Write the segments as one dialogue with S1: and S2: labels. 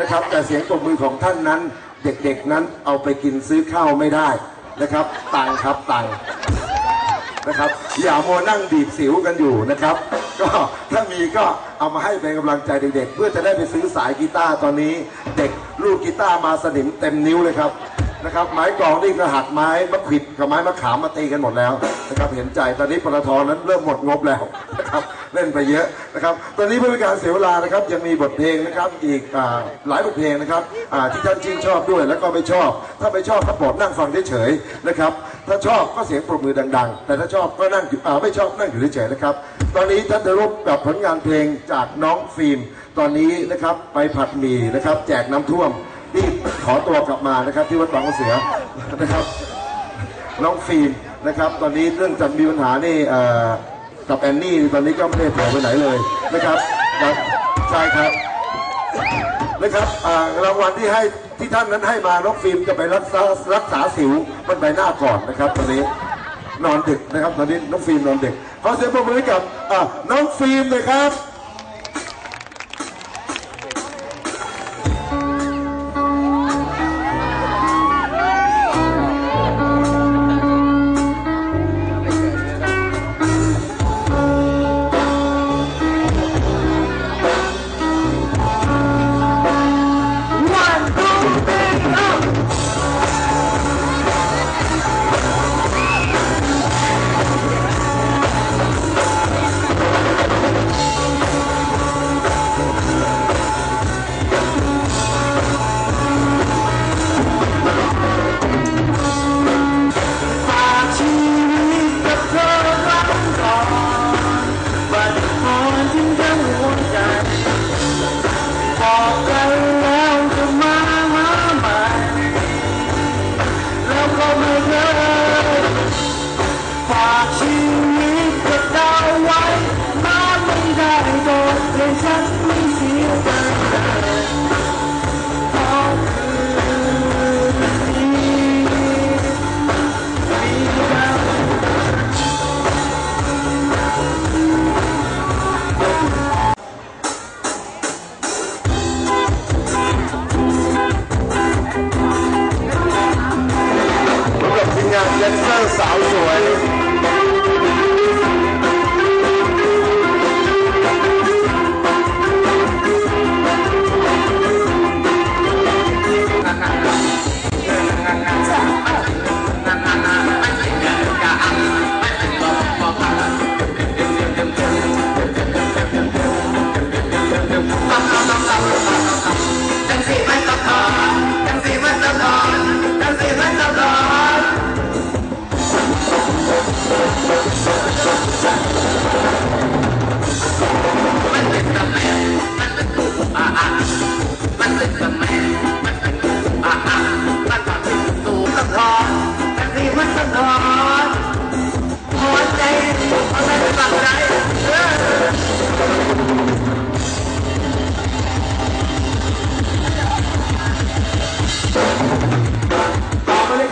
S1: นะครับ แต่เสียงปรบมือของท่านนั้น เด็กๆนั้นเอาไปกินซื้อข้าวไม่ได้นะครับ ตังครับตังนะครับอย่าโมวนั่งดีดสิวกันอยู่นะครับ ก็ถ้ามีก็เอามาให้เป็นกำลังใจเด็กๆ เพื่อจะได้ไปซื้อสายกีตาร์ตอนนี้ เด็กลูกกีตาร์มาสนิมเต็มนิ้วเลยครับนะครับไม้กลองนี่ก็หักไม้มะขิดกับไม้มะขามมาตีกันหมดแล้วนะครับเห็นใจตอนนี้ปตทนั้นเริ่มหมดงบแล้วนะครับ เล่นไปเยอะนะครับ ตอนนี้เพื่อเป็นการเสียเวลานะครับยังมีบทเพลงนะครับอีกอ่าหลายบทเพลงนะครับอ่าที่ท่านชื่นชอบด้วยแล้วก็ไม่ชอบ ถ้าไม่ชอบก็ปรดนั่งฟังเฉยๆนะครับ ถ้าชอบก็เสียงปรบมือดัง ๆ แต่ถ้าชอบก็นั่งอยู่อ่าไม่ชอบนั่งอยู่เฉยๆนะครับ ตอนนี้ท่านจะรบกับผลงานเพลงจากน้องฟิล์มตอนนี้นะครับไปผัดหมี่นะครับ แจกน้ำท่วมนี่ขอตัวกลับมานะครับ ที่วัดบางกระเสือนะครับ น้องฟิล์มนะครับ ตอนนี้เรื่องจากมีปัญหานี่เอ่อ กับแอนนี่ตอนนี้ก็ไม่ได้เผลอไปไหนเลยนะครับนะใช่ครับนะครับอ่ารางวัลที่ให้ที่ท่านนั้นให้มาน้องฟิล์มจะไปรักษารักษาสิวบนใบหน้าก่อนนะครับตอนนี้นอนดึกนะครับตอนนี้น้องฟิล์มนอนดึกขอเสียงปรบมือให้กับอ่าน้องฟิล์มเลยครับ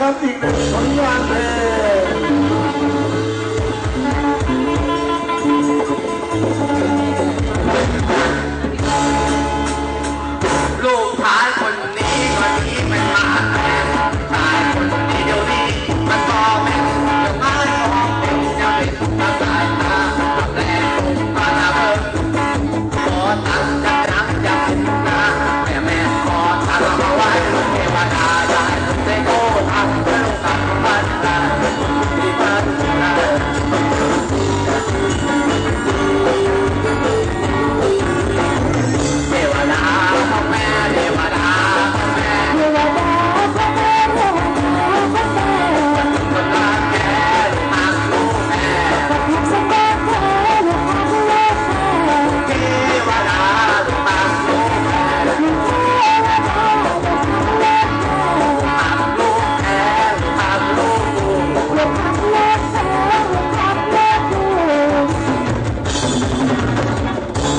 S2: ต่อไป